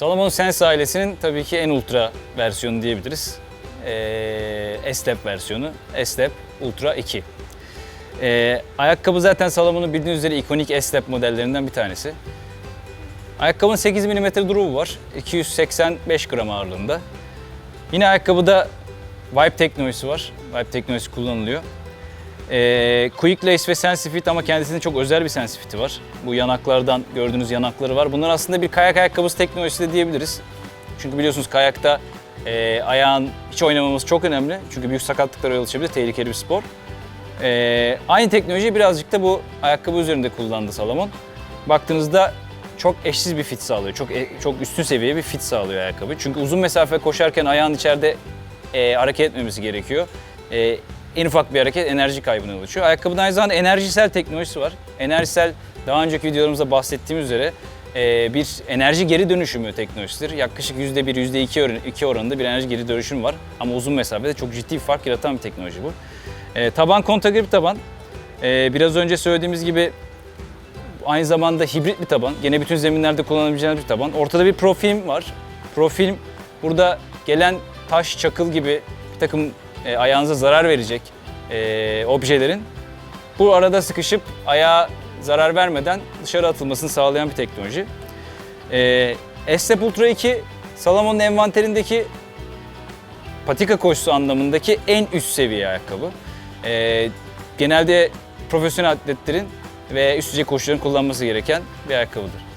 Salomon Sense ailesinin tabii ki en ultra versiyonu diyebiliriz. Ee, S-Step versiyonu. S-Step Ultra 2. Ee, ayakkabı zaten Salomon'un bildiğiniz üzere ikonik S-Step modellerinden bir tanesi. Ayakkabının 8 mm durumu var. 285 gram ağırlığında. Yine ayakkabıda Vibe teknolojisi var. Vibe teknolojisi kullanılıyor. Ee, Quick Lace ve Sensifit ama kendisinin çok özel bir Sensifit'i var. Bu yanaklardan gördüğünüz yanakları var. Bunlar aslında bir kayak ayakkabısı teknolojisi de diyebiliriz. Çünkü biliyorsunuz kayakta e, ayağın hiç oynamaması çok önemli. Çünkü büyük sakatlıklara yol açabilir, tehlikeli bir spor. Ee, aynı teknolojiyi birazcık da bu ayakkabı üzerinde kullandı Salomon. Baktığınızda çok eşsiz bir fit sağlıyor. Çok e- çok üstün seviye bir fit sağlıyor ayakkabı. Çünkü uzun mesafe koşarken ayağın içeride e, hareket etmemesi gerekiyor. E, en ufak bir hareket enerji kaybına yol açıyor. Ayakkabının aynı zamanda enerjisel teknolojisi var. Enerjisel daha önceki videolarımızda bahsettiğimiz üzere e, bir enerji geri dönüşümü teknolojisidir. Yaklaşık %1, %2 oran- iki oranında bir enerji geri dönüşüm var. Ama uzun mesafede çok ciddi bir fark yaratan bir teknoloji bu. E, taban kontagrip taban. E, biraz önce söylediğimiz gibi aynı zamanda hibrit bir taban. Gene bütün zeminlerde kullanabileceğiniz bir taban. Ortada bir profilm var. Profilm burada gelen taş, çakıl gibi bir takım e, ayağınıza zarar verecek e, objelerin bu arada sıkışıp ayağa zarar vermeden dışarı atılmasını sağlayan bir teknoloji. E, S-Step Ultra 2 Salomon'un envanterindeki patika koşusu anlamındaki en üst seviye ayakkabı. E, genelde profesyonel atletlerin ve üst düzey koşucuların kullanması gereken bir ayakkabıdır.